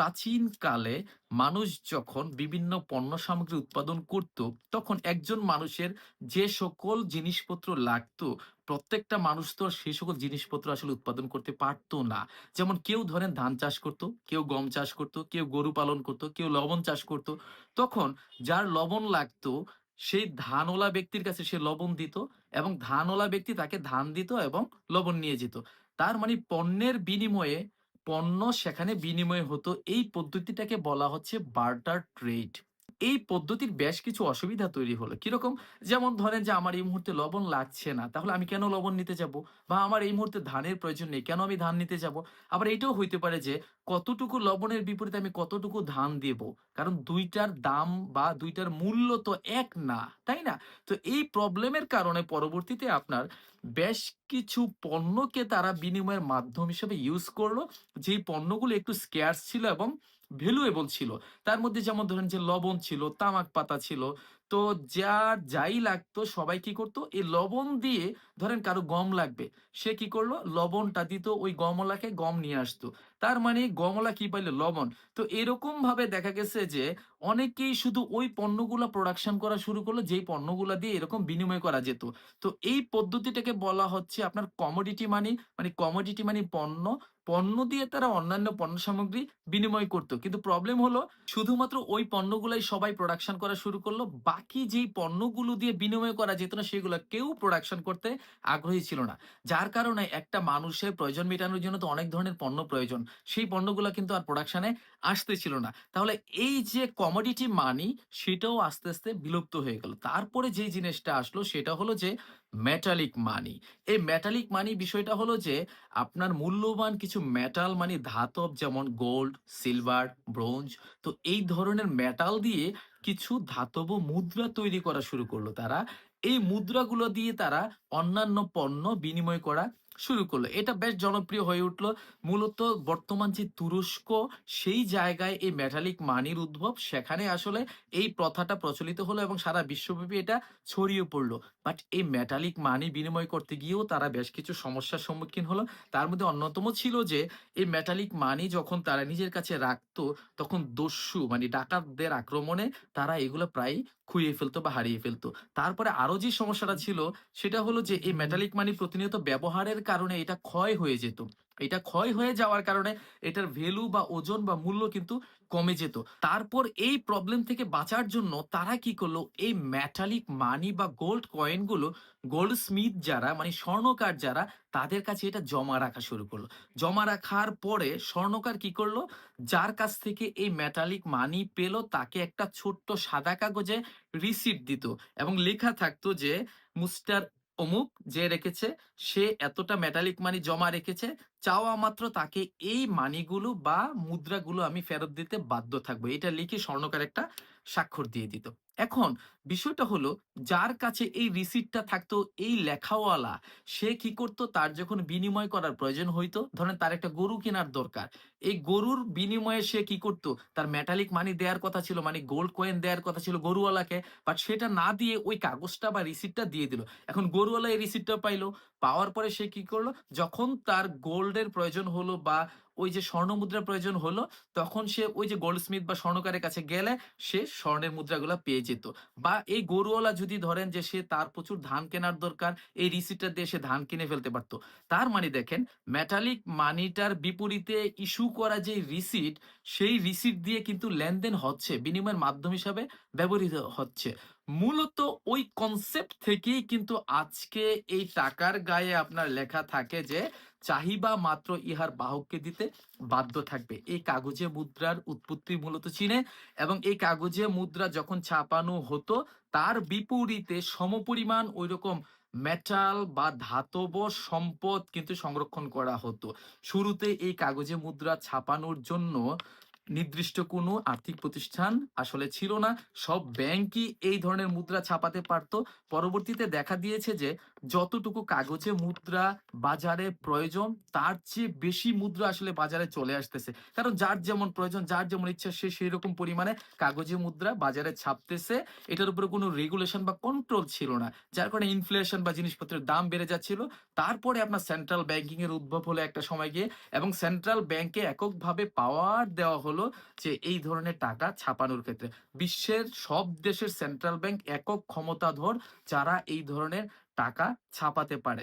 প্রাচীনকালে মানুষ যখন বিভিন্ন পণ্য সামগ্রী উৎপাদন করত, তখন একজন মানুষের যে সকল জিনিসপত্র লাগতো, প্রত্যেকটা মানুষ তো সেই সকল জিনিসপত্র আসলে উৎপাদন করতে পারতো না। যেমন কেউ ধরেন ধান চাষ করত, কেউ গম চাষ করত, কেউ গরু পালন করত, কেউ লবণ চাষ করত। তখন যার লবণ লাগতো, সেই ধানওয়ালা ব্যক্তির কাছে সে লবণ দিত এবং ধানওয়ালা ব্যক্তি তাকে ধান দিত এবং লবণ নিয়ে যেত। তার মানে পণ্যের বিনিময়ে পণ্য সেখানে বিনিময় হতো। এই পদ্ধতিটাকে বলা হচ্ছে বার্টার ট্রেড। এই পদ্ধতির বেশ কিছু অসুবিধা তৈরি হলো। কীরকম? যেমন ধরেন যে আমার এই মুহূর্তে লবণ লাগছে না, তাহলে আমি কেন লবণ নিতে যাব? বা আমার এই মুহূর্তে ধানের প্রয়োজন নেই, কেন আমি ধান নিতে যাব? আবার এটাও হইতে পারে যে কতটুকু লবণের বিপরীতে আমি কতটুকু ধান দেব? কারণ দুইটার দাম বা দুইটার মূল্য তো এক না, তাই না? তো এই প্রবলেমের কারণে পরবর্তীতে আপনার বেশ কিছু পণ্যকে তারা বিনিময়ের মাধ্যম হিসেবে ইউজ করল। যে পণ্যগুলো একটু স্কেয়ার্স ছিল এবং ভ্যালুয়েবল ছিল। তার মধ্যে যেমন ধরেন যে লবণ ছিল, তামাক পাতা ছিল তো যা যাই লাগতো সবাই কি করতো? এই লবণ দিয়ে ধরেন কারও গম লাগবে, সে কি করল? লবণটা দিত, ওই গমলাকে গম নিয়ে আসতো। তার মানে গমলা কি পাইলো? লবণ। তো এরকম ভাবে দেখা গেছে যে অনেকেই শুধু ওই পণ্যগুলো প্রোডাকশন করা শুরু করল, যেই পণ্যগুলো দিয়ে এরকম বিনিময় করা যেত। তো এই পদ্ধতিটাকে বলা হচ্ছে আপনার কমোডিটি মানি মানে কমোডিটি মানি পণ্য পণ্য দিয়ে তারা অন্যান্য পণ্য সামগ্রী বিনিময় করতো। কিন্তু প্রবলেম হলো, শুধুমাত্র ওই পণ্যগুলাই সবাই প্রোডাকশন করা শুরু করল। বাকি যেই পণ্যগুলো দিয়ে বিনিময় করা যেত না, সেগুলো কেউ প্রোডাকশন করতে আগ্রহী ছিল না। যার কারণে একটা মানুষের প্রয়োজন মেটানোর জন্য তো অনেক ধরনের পণ্য প্রয়োজন। সেই পণ্যগুলো কিন্তু আর প্রোডাকশনে আসতে ছিল না। তাহলে এই যে কমোডিটি মানি সেটাও আস্তে আস্তে বিলুপ্ত হয়ে গেল। তারপরে যে জিনিসটা আসলো, সেটা হলো যে মেটালিক মানি এই মেটালিক মানি বিষয়টা হলো যে, আপনার মূল্যবান কিছু মেটাল মানি ধাতব যেমন গোল্ড সিলভার ব্রোঞ্জ তো এই ধরনের মেটাল দিয়ে কিছু ধাতব মুদ্রা তৈরি করা শুরু করল তারা। এই মুদ্রাগুলো দিয়ে তারা অন্যান্য পণ্য বিনিময় করা শুরু করল। এটা বেশ জনপ্রিয় হয়ে উঠল। মূলত বর্তমান যে তুরস্ক, সেই জায়গায় এই মেটালিক মানির উদ্ভব। সেখানে আসলে এই প্রথাটা প্রচলিত হলো এবং সারা বিশ্বব্যাপী এটা ছড়িয়ে পড়ল। বাট এই মেটালিক মানি বিনিময় করতে গিয়েও তারা বেশ কিছু সমস্যার সম্মুখীন হলো। তার মধ্যে অন্যতম ছিল যে, এই মেটালিক মানি যখন তারা নিজের কাছে রাখতো, তখন দস্যু মানে ডাকাতদের আক্রমণে তারা এগুলো প্রায় খুইয়ে ফেলতো বা হারিয়ে ফেলতো। তারপরে আরও যে সমস্যাটা ছিল, সেটা হলো যে, এই মেটালিক মানি প্রতিনিয়ত ব্যবহারের কারণে এটা ক্ষয় হয়ে যেত। এটা ক্ষয় হয়ে যাওয়ার কারণে এটার ভ্যালু বা ওজন বা মূল্য কিন্তু কমে যেত। তারপর এই প্রবলেম থেকে বাঁচার জন্য তারা কি করল, এই মেটালিক মানি বা গোল্ড কয়েনগুলো গোল্ড স্মিথ যারা মানে স্বর্ণকার যারা, তাদের কাছে এটা জমা রাখা শুরু করল। জমা রাখার পরে স্বর্ণকার কি করল, যার কাছ থেকে এই মেটালিক মানি পেল, তাকে একটা ছোট্ট সাদা কাগজে রিসিপ্ট দিত এবং লেখা থাকতো যে মুস্টার অমুক যে রেখেছে, সে এতটা মেটালিক মানি জমা রেখেছে, চাওয়া মাত্র তাকে এই মানিগুলো বা মুদ্রাগুলো আমি ফেরত দিতে বাধ্য থাকব। এটা লিখে স্বর্ণকার একটা স্বাক্ষর দিয়ে দিত। এখন বিষয়টা হলো, যার কাছে এই রিসিপ্টটা থাকতো, এই লেখাওয়ালা, সে কি করতো? তার যখন বিনিময় করার প্রয়োজন হইতো, ধরেন তার একটা গরু কেনার দরকার। এই গরুর বিনিময়ে সে কি করতো? তার মেটালিক মানি দেওয়ার কথা ছিল মানে গোল্ড কয়েন দেওয়ার কথা ছিল গরুওয়ালাকে বাট সেটা না দিয়ে ওই কাগজটা বা রিসিপ্টটা দিয়ে দিল। এখন গরুওয়ালা এই রিসিপ্টটা পাইলো, পাওয়ার পরে সে কি করল? যখন তার গোল্ডের প্রয়োজন হলো বা ওই যে স্বর্ণ মুদ্রার প্রয়োজন হলো, তখন সে ওই যে গোল্ডস্মিথ বা স্বর্ণকারের কাছে গেলে সে স্বর্ণের মুদ্রাগুলো পেয়ে যেত। বা এই গরুওয়ালা যদি ধরেন যে সে তার প্রচুর ধান কেনার দরকার, এই রিসিপ্টটা দিয়ে সে ধান কিনে ফেলতে পারতো। তার মানে দেখেন মেটালিক মানিটার বিপরীতে ইস্যু করা যে রিসিট সেই রিসিট দিয়ে কিন্তু লেনদেন হচ্ছে, বিনিময়ের মাধ্যম হিসাবে ব্যবহৃত হচ্ছে। মূলত ওই কনসেপ্ট থেকেই কিন্তু আজকে এই টাকার গায়ে আপনার লেখা থাকে যে চাহিবা মাত্র ইহার বাহককে দিতে বাধ্য থাকবে। এই কাগজে মুদ্রার উৎপত্তি মূলত চীনে এবং এই কাগজে মুদ্রা যখন ছাপানো হতো, তার বিপরীতে সমপরিমাণ ওই রকম মেটাল বা ধাতব সম্পদ কিন্তু সংরক্ষণ করা হতো। শুরুতে এই কাগজে মুদ্রা ছাপানোর জন্য নির্দিষ্ট কোনো আর্থিক প্রতিষ্ঠান আসলে ছিল না। সব ব্যাংকই এই ধরনের মুদ্রা ছাপাতে পারতো। পরবর্তীতে দেখা দিয়েছে যে, যতটুকু কাগজে মুদ্রা বাজারে প্রয়োজন, তার চেয়ে বেশি মুদ্রা আসলে বাজারে চলে আসতেছে। কারণ যার যেমন প্রয়োজন, যার যেমন ইচ্ছা, সে সেই রকম পরিমাণে কাগজে মুদ্রা বাজারে ছাপতেছে। এটার উপরে কোনো রেগুলেশন বা কন্ট্রোল ছিল না, যার কারণে ইনফ্লেশন বা জিনিসপত্রের দাম বেড়ে যাচ্ছিল। তারপরে আপনার সেন্ট্রাল ব্যাংকিং এর উদ্ভব হলো একটা সময় গিয়ে এবং সেন্ট্রাল ব্যাংকে এককভাবে পাওয়ার দেওয়া হলো হলো যে এই ধরনের টাকা ছাপানোর ক্ষেত্রে। বিশ্বের সব দেশের সেন্ট্রাল ব্যাংক একক ক্ষমতাধর যারা এই ধরনের টাকা ছাপাতে পারে।